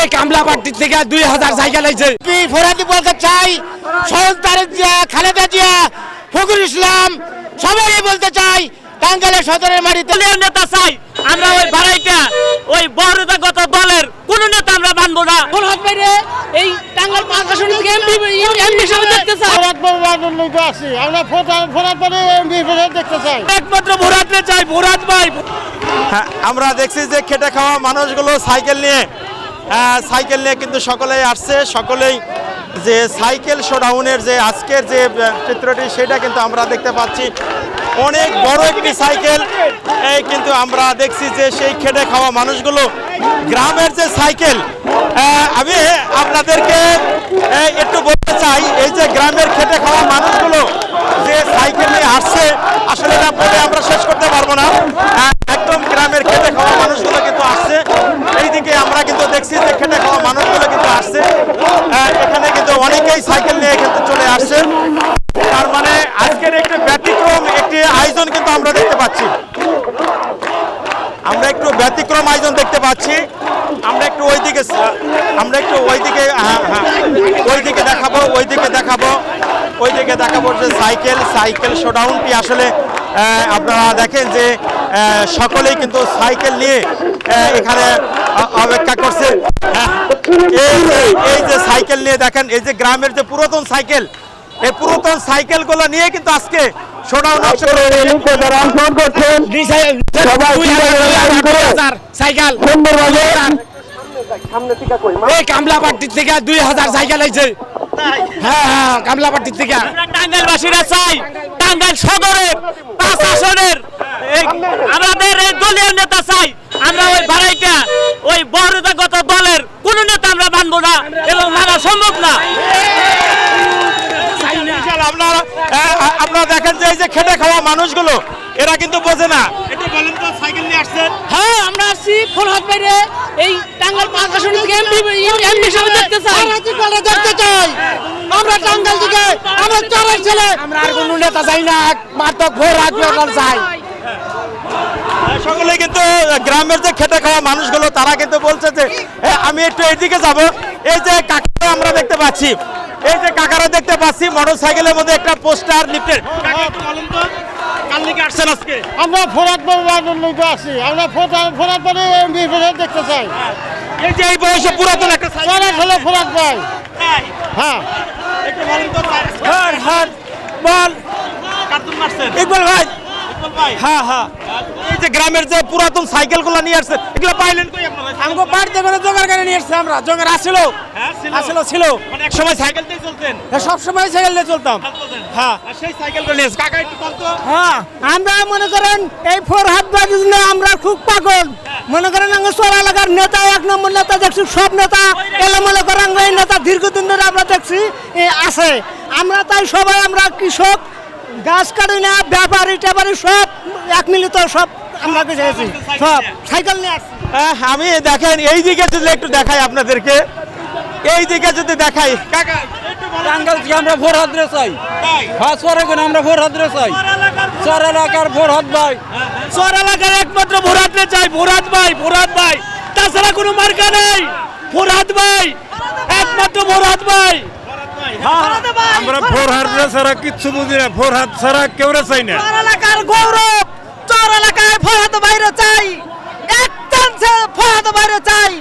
এই কামলা পার্টির থেকে দুই হাজার সাইকেল ফোরাদি বলতে চাই? তারেক জিয়া খালেদা জিয়া ফখরুল ইসলাম সবাই বলতে চাই টাঙ্গাইলের সদরের মাটিতে নেতা চাই আমরা ওই ভাড়াইটা ওই দলের কোন নেতা আমরা মানবো না। হাত বাইরে এই টাঙ্গাল পাঁচ আসন থেকে এমপি এমপি হিসেবে দেখতে চাই। আমরা ফোরাত বাড়ি এমপি দেখতে চাই। একমাত্র ভোরাতে চাই ভোরাত ভাই। হ্যাঁ আমরা দেখছি যে খেটে খাওয়া মানুষগুলো সাইকেল নিয়ে সাইকেল নিয়ে কিন্তু সকলেই আসছে। সকলেই যে সাইকেল শোডাউনের যে আজকের যে চিত্রটি সেটা কিন্তু আমরা দেখতে পাচ্ছি। অনেক বড় একটি সাইকেল। এই কিন্তু আমরা দেখছি যে সেই খেটে খাওয়া মানুষগুলো গ্রামের যে সাইকেল আহ, আমি আপনাদেরকে একটু বলতে চাই এই যে গ্রামের খেটে খাওয়া মানুষগুলো যে সাইকেল নিয়ে আসছে আসলে না বলে আমরা শেষ করতে পারব না। আহ, একদম গ্রামের খেটে খাওয়া মানুষগুলো কিন্তু আসছে। এইদিকে আমরা কিন্তু দেখছি যে খেটে খাওয়া মানুষগুলো কিন্তু আসছে। আহ, এখানে কিন্তু অনেকেই সাইকেল নিয়ে কিন্তু চলে আসছে তার মানে আজকের একটি ব্যতিক্রম একটি আয়োজন কিন্তু আমরা দেখতে পাচ্ছি আমরা একটু ব্যতিক্রম আয়োজন দেখতে পাচ্ছি। আমরা একটু ওইদিকে আমরা একটু ওইদিকে হ্যাঁ হ্যাঁ ওইদিকে দেখাবো ওইদিকে দেখাবো ওইদিকে দেখাবো যে সাইকেল সাইকেল শোডাউনটি আসলে আপনারা দেখেন যে সকলেই কিন্তু সাইকেল নিয়ে এখানে অপেক্ষা করছে। হ্যাঁ, এই যে সাইকেল নিয়ে দেখেন এই যে গ্রামের যে পুরাতন সাইকেল এই পুরাতন সাইকেলগুলো নিয়ে কিন্তু আজকে শোডাউন সাইকেল এই থেকে দুই হাজার সাইকেল আইছে হ্যাঁ হ্যাঁ কামলা পার্টির থেকে টাঙ্গাইলবাসীরা চাই। টাঙ্গাইল সদরের পাঁচ আসনের। আমাদের এই দলীয় নেতা চাই আমরা ওই ভাড়াইটা ওই বহরতাগত দলের কোন নেতা আমরা মানবো না এবং মানা সম্ভব না বিশাল আপনারা আহ, আপনারা দেখেন যে এই যে খেটে খাওয়া মানুষগুলো এরা কিন্তু বোঝে না। একটু বলেন তো সাইকেল নিয়ে আসছেন? হ্যাঁ আমরা আসছি ফোন হাত বাইরে এই টাঙ্গাল পাঁচ আসন থেকে এমপি এমপি হিসেবে দেখতে চাই। দেখতে চাই? আমরা টাঙ্গাইল থেকে আমরা চরের ছেলে। আমরা আর কোনো নেতা চাই না মাত্র ভোর রাত বেকার চাই সকলে কিন্তু গ্রামের যে খেটে খাওয়া মানুষগুলো তারা কিন্তু বলছে যে আমি একটু এদিকে যাব। এই যে কাকারা আমরা দেখতে পাচ্ছি। এই যে কাকারা দেখতে পাচ্ছি মোটর সাইকেলের মধ্যে একটা পোস্টার লিফটের আমরা ফোরাত বাড়ি আছি আমরা ফোরাত বাড়ি দেখতে চাই। এই যে এই বয়সে পুরাতন একটা সাইকেল। ছেলে ফোরাত ভাই। হ্যাঁ। একটু বলেন তো হর হর বল। কার্টুন মারছেন ইকবাল ভাই। ইকবাল ভাই। হ্যাঁ হ্যাঁ। এই যে গ্রামের যে পুরাতন সাইকেলগুলো নিয়ে আসছে এগুলো পাইলেন কই আপনারা? আমাকে বাড়িতে করে জোগাড় করে নিয়ে এসছে আমরা। জোগাড় হ্যাঁ, ছিল। মানে এক সময় সাইকেল দিয়ে চলতেন? সব সময় সাইকেল নিয়ে চলতাম। হ্যাঁ। সেই সাইকেলগুলো নিয়ে কাকা একটু বলতো? হ্যাঁ আমরা মনে করেন এই ফোর হাত বাড়ির জন্য আমরা খুব পাগল। মনে করেন আমরা এলাকার নেতা এক নম্বর নেতা দেখছি সব নেতা এলে করেন এই নেতা দীর্ঘদিন ধরে আমরা দেখছি আছে। আমরা তাই সবাই আমরা কৃষক গাছ কাটি না ব্যাপারী ট্যাপারি সব এক মিলিত সব আমরা গেছি। সব সাইকেল নিয়ে আসছি। আমি দেখেন এই দিকে যদি একটু দেখাই আপনাদেরকে এই দিকে যদি দেখাই। কাকা আমরা ভোর হাত চাই হ্যাঁ চরে আমরা ভোর হাত চাই? চর এলাকার ভোর হাত ভাই। চর এলাকার একমাত্র ভোরাতে চাই ভোরাত ভাই ভোরাত ভাই। তাছাড়া কোনো মার্কা নেই। ভোরাত ভাই একমাত্র ভোরাত ভাই। আমরা ভোর হাত ছাড়া কিচ্ছু বুঝি না ভোর হাত ছাড়া কেউ রে চাই না। এলাকার গৌরব। চর এলাকায় ফয়াত বাইরে চাই। এক চান্সে ফয়াত বাইরে চাই।